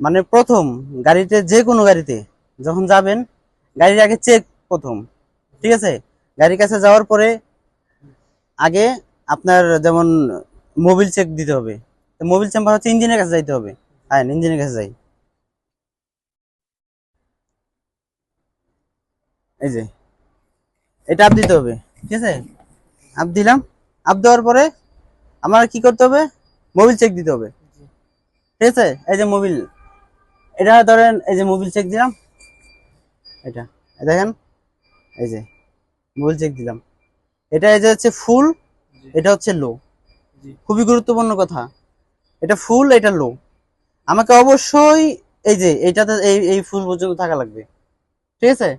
মানে প্রথম গাড়িতে যে কোনো গাড়িতে যখন যাবেন, গাড়ির আগে চেক প্রথম, ঠিক আছে? গাড়ির কাছে যাওয়ার পরে আগে আপনার যেমন মোবিল চেক দিতে হবে। মোবিল চেম্বার হচ্ছে ইঞ্জিনের কাছে যাইতে হবে। হ্যাঁ ইঞ্জিনের কাছে যাই। এই যে, এটা আপ দিতে হবে, ঠিক আছে? আপ দিলাম আপ দেওয়ার পরে আমার কি করতে হবে? মোবিল চেক দিতে হবে। ঠিক আছে? এই যে মোবিল এটা ধরেন এই যে মোবিল চেক দিলাম। এটা দেখেন এই যে মোবিল চেক দিলাম। এটা এই যে হচ্ছে ফুল এটা হচ্ছে লো খুবই গুরুত্বপূর্ণ কথা। এটা ফুল এটা লো আমাকে অবশ্যই এই যে এইটাতে এই এই ফুল পর্যন্ত থাকা লাগবে। ঠিক আছে?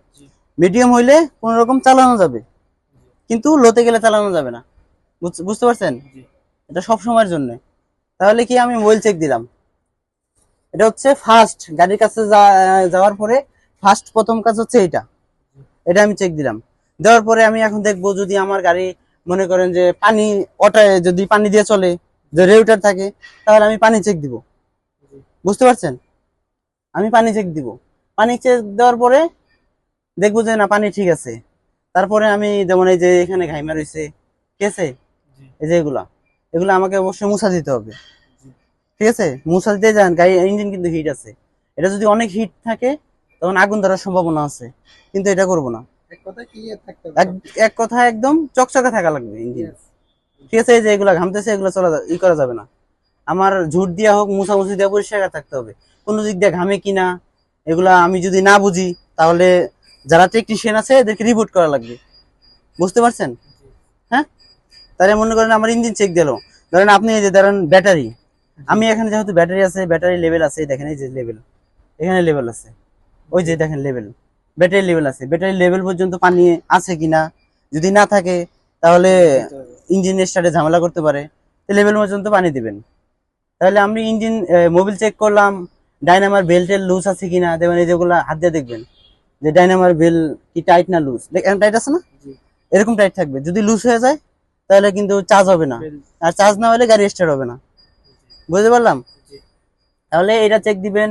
মিডিয়াম হইলে কোন রকম চালানো যাবে। কিন্তু লোতে গেলে চালানো যাবে না। বুঝ- বুঝতে পারছেন? এটা সব সময়ের জন্য। তাহলে কি আমি মোবাইল চেক দিলাম? এটা হচ্ছে ফার্স্ট গাড়ির কাছে যাওয়ার পরে ফার্স্ট প্রথম কাজ হচ্ছে এটা এটা আমি চেক দিলাম। দেওয়ার পরে আমি এখন দেখব যদি আমার গাড়ি মনে করেন যে পানি অটায় যদি পানি দিয়ে চলে যে রেউটার থাকে তাহলে আমি পানি চেক দিব। বুঝতে পারছেন? আমি পানি চেক দিব। পানি চেক দেওয়ার পরে দেখব যে না পানি ঠিক আছে। তারপরে আমি যেমন এই যে এখানে ঘাইমা রয়েছে ঠিক আছে? এই যে এগুলা। এগুলো আমাকে অবশ্যই মুছা দিতে হবে। ঠিক আছে? মুছা দিতে যান গাড়ি ইঞ্জিন কিন্তু হিট আছে। এটা যদি অনেক হিট থাকে তখন আগুন ধরার সম্ভাবনা আছে। কিন্তু এটা করব না। এক কথা একদম চকচকে থাকা লাগবে ইঞ্জিন ঠিক আছে এই যে এগুলা ঘামতেছে এগুলো চলা ই করা যাবে না। আমার ঝুট দিয়া হোক মুছামুছি দিয়া পরিষ্কার থাকতে হবে। কোনো দিক দিয়ে ঘামে কিনা এগুলা আমি যদি না বুঝি তাহলে যারা টেকনিশিয়ান আছে এদেরকে রিপোর্ট করা লাগবে। বুঝতে পারছেন? হ্যাঁ? তাহলে মনে করেন আমার ইঞ্জিন চেক দিল। ধরেন আপনি এই যে ধরেন ব্যাটারি আমি এখানে যেহেতু ব্যাটারি আছে ব্যাটারি লেভেল আছে দেখেন এই যে লেভেল এখানে লেভেল আছে। ওই যে দেখেন লেভেল ব্যাটারি লেভেল আছে। ব্যাটারি লেভেল পর্যন্ত পানি আছে কিনা যদি না থাকে তাহলে ইঞ্জিন স্টার্টে ঝামেলা করতে পারে। লেভেল পর্যন্ত পানি দিবেন। তাহলে আমি ইঞ্জিন মোবিল চেক করলাম ডাইনামার বেল্টের লুজ আছে কিনা দেখবেন এই যেগুলো হাত দিয়ে দেখবেন। যে ডাইনামার বেল কি টাইট না লুজ দেখেন টাইট আছে না? এরকম টাইট থাকবে। যদি লুজ হয়ে যায় তাহলে কিন্তু চার্জ হবে না। আর চার্জ না হলে গাড়ি স্টার্ট হবে না। বুঝতে পারলাম? তাহলে এটা চেক দিবেন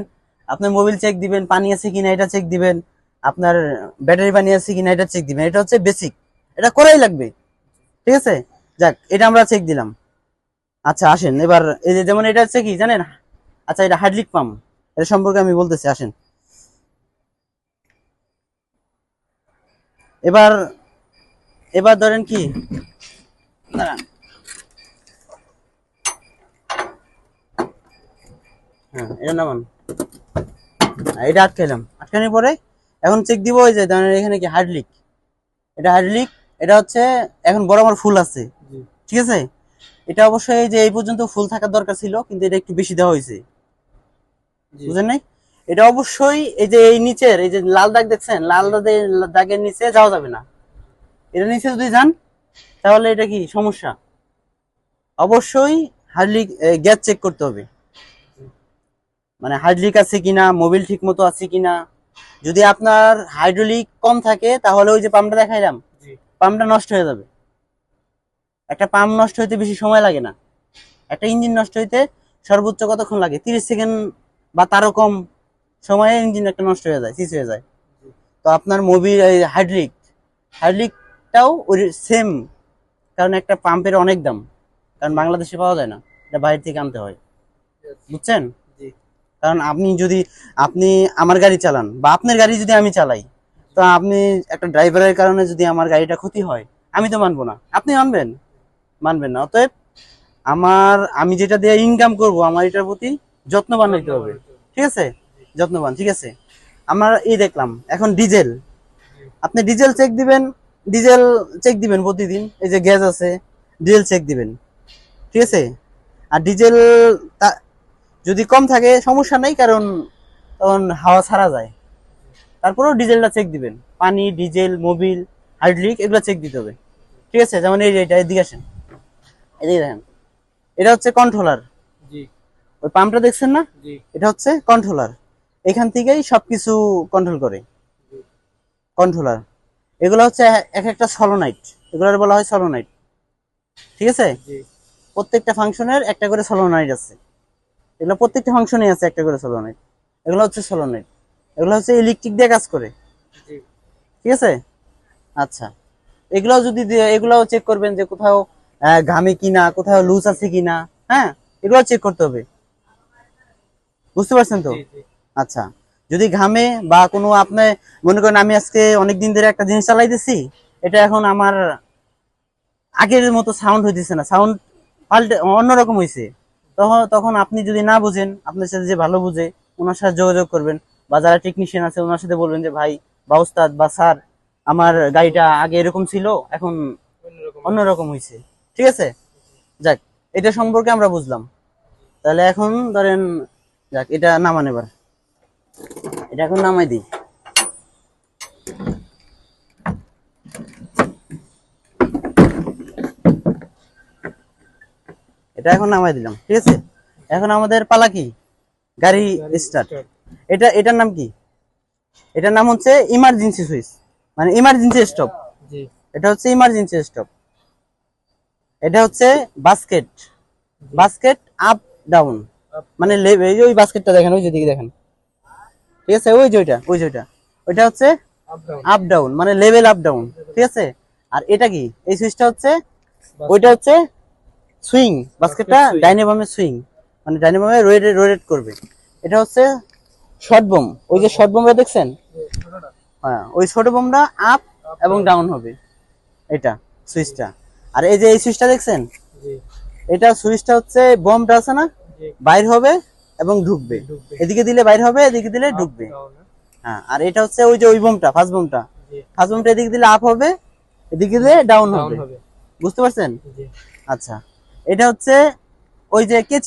আপনার মোবিল চেক দিবেন পানি আছে কিনা এটা চেক দিবেন আপনার ব্যাটারি পানি আছে কিনা এটা চেক দিবেন। এটা হচ্ছে বেসিক এটা করাই লাগবে। ঠিক আছে? যাক এটা আমরা চেক দিলাম। আচ্ছা আসেন এবার এই যে যেমন এটা হচ্ছে কি জানেন? আচ্ছা এটা হাইড্রিক পাম্প এটা সম্পর্কে আমি বলতেছি আসেন। এবার এবার ধরেন কি দাঁড়ান। হ্যাঁ এটা নামান এটা আটকাইলাম আটকানোর পরে এখন চেক দিব ওই যে এখানে কি হাইড্রিক এটা হাইড্রিক এটা হচ্ছে এখন বড় আমার ফুল আছে। ঠিক আছে? এটা অবশ্যই এই যে এই পর্যন্ত ফুল থাকার দরকার ছিল কিন্তু এটা একটু বেশি দেওয়া হয়েছে। বুঝেন নাই? এটা অবশ্যই এই যে এই নিচের এই যে লাল দাগ দেখছেন লাল দাগের- দাগের নিচে যাওয়া যাবে না। এটা নিচে যদি যান তাহলে এটা কি সমস্যা? অবশ্যই হার্ডলিক গ্যাস চেক করতে হবে। মানে হাইড্রোলিক আছে কিনা মোবিল ঠিক মতো আছে কিনা। যদি আপনার হাইড্রোলিক কম থাকে তাহলে ওই যে পাম্পটা দেখাইলাম পাম্পটা নষ্ট হয়ে যাবে। একটা পাম্প নষ্ট হইতে বেশি সময় লাগে না। একটা ইঞ্জিন নষ্ট হইতে সর্বোচ্চ কতক্ষণ লাগে? তিরিশ সেকেন্ড বা তারও কম সময়ে ইঞ্জিন একটা নষ্ট হয়ে যায় সিজ হয়ে যায়। তো আপনার মোবিল হাইড্রিক হাইড্রিকটাও ওই সেম কারণ একটা পাম্পের অনেক দাম। কারণ বাংলাদেশে পাওয়া যায় না এটা বাইরে থেকে আনতে হয়। বুঝছেন? কারণ আপনি যদি, আপনি আমার গাড়ি চালান বা আপনার গাড়ি যদি আমি চালাই, তো আপনি একটা ড্রাইভারের কারণে যদি আমার গাড়িটা ক্ষতি হয়, আমি তো মানবো না। আপনি মানবেন মানবেন না। অতএব আমার, আমি যেটা দিয়ে ইনকাম করব, আমার এটার প্রতি যত্নবান হইতে হবে। ঠিক আছে? যত্নবান ঠিক আছে? আমার এই দেখলাম, এখন ডিজেল। আপনি ডিজেল চেক দিবেন, ডিজেল চেক দিবেন প্রতিদিন, এই যে গ্যাস আছে, ডিজেল চেক দিবেন। ঠিক আছে? আর ডিজেল যদি কম থাকে সমস্যা নেই কারণ তখন হাওয়া ছাড়া যায়। তারপরেও ডিজেলটা চেক দিবেন। পানি ডিজেল মোবিল হাইড্রিক এগুলো চেক দিতে হবে। ঠিক আছে? যেমন এই যে এটা এদিকে আসেন। এদিকে দেখেন। এটা হচ্ছে কন্ট্রোলার ওই পাম্পটা দেখছেন না? এটা হচ্ছে কন্ট্রোলার এখান থেকেই সবকিছু কন্ট্রোল করে। কন্ট্রোলার এগুলো হচ্ছে এক একটা সলোনাইট এগুলোর বলা হয় সলোনাইট ঠিক আছে? প্রত্যেকটা ফাংশনের একটা করে সলোনাইট আছে। এগুলো প্রত্যেকটা ফাংশনে আছে একটা করে সলোনাইট এগুলো হচ্ছে সোলোনেট এগুলো হচ্ছে ইলেকট্রিক দিয়ে কাজ করে। ঠিক আছে? আচ্ছা। এগুলাও যদি এগুলাও চেক করবেন যে কোথাও ঘামে কিনা কোথাও লুজ আছে কিনা হ্যাঁ? এগুলো চেক করতে হবে। বুঝতে পারছেন তো? আচ্ছা। যদি ঘামে বা কোনো আপনি মনে করেন আমি আজকে অনেক দিন ধরে একটা জিনিস চালাইতেছি এটা এখন আমার আগের মতো সাউন্ড হইতেছে না। সাউন্ড পাল্টে অন্যরকম হয়েছে তখন তখন আপনি যদি না বুঝেন আপনার সাথে যে ভালো বুঝে ওনার সাথে যোগাযোগ করবেন। বা যারা টেকনিশিয়ান আছে ওনার সাথে বলবেন যে ভাই বা উস্তাদ বা স্যার আমার গাড়িটা আগে এরকম ছিল এখন অন্যরকম অন্যরকম হয়েছে। ঠিক আছে? যাক এটা সম্পর্কে আমরা বুঝলাম। তাহলে এখন ধরেন যাক এটা নামান এবার। এটা এখন নামাই দিই। এটা এখন নামাই দিলাম ঠিক আছে? এখন আমাদের পালা কি? গাড়ি স্টার্ট এটা এটার নাম কি? এটার নাম হচ্ছে ইমার্জেন্সি সুইচ মানে ইমার্জেন্সি স্টপ জি। এটা হচ্ছে ইমার্জেন্সি স্টপ এটা হচ্ছে বাস্কেট বাস্কেট আপ ডাউন মানে এই যে ওই বাস্কেটটা দেখেন ওই যেদিকে দেখেন। ঠিক আছে ওই যে ওইটা ওই যে ওইটা। ওইটা হচ্ছে আপ ডাউন আপ ডাউন মানে লেভেল আপ ডাউন ঠিক আছে? আর এটা কি? এই সুইচটা হচ্ছে ওইটা হচ্ছে সুইং বাস্কেটটা. ডাইনামামে সুইং মানে ডাইনামামে রোটেট রোটেট করবে। এটা হচ্ছে শর্ট বোম ওই যে শর্ট বোমটা দেখছেন? হ্যাঁ ওই ছোট বোমটা আপ এবং ডাউন হবে। এটা সুইচটা আর এই যে এই সুইচটা দেখছেন? জি। এটা সুইচটা হচ্ছে বোমটা আছে না? বাইর হবে এবং ঢুকবে। এদিকে দিলে বাইর হবে এদিকে দিলে ঢুকবে। হ্যাঁ আর এটা হচ্ছে ওই যে ওই বোমটা ফার্স্ট বোমটা ফার্স্ট বোমটা এদিকে দিলে আপ হবে এদিকে দিলে ডাউন হবে। হবে। বুঝতে পারছেন? জি। আচ্ছা। এটা হচ্ছে ওই যে কেচি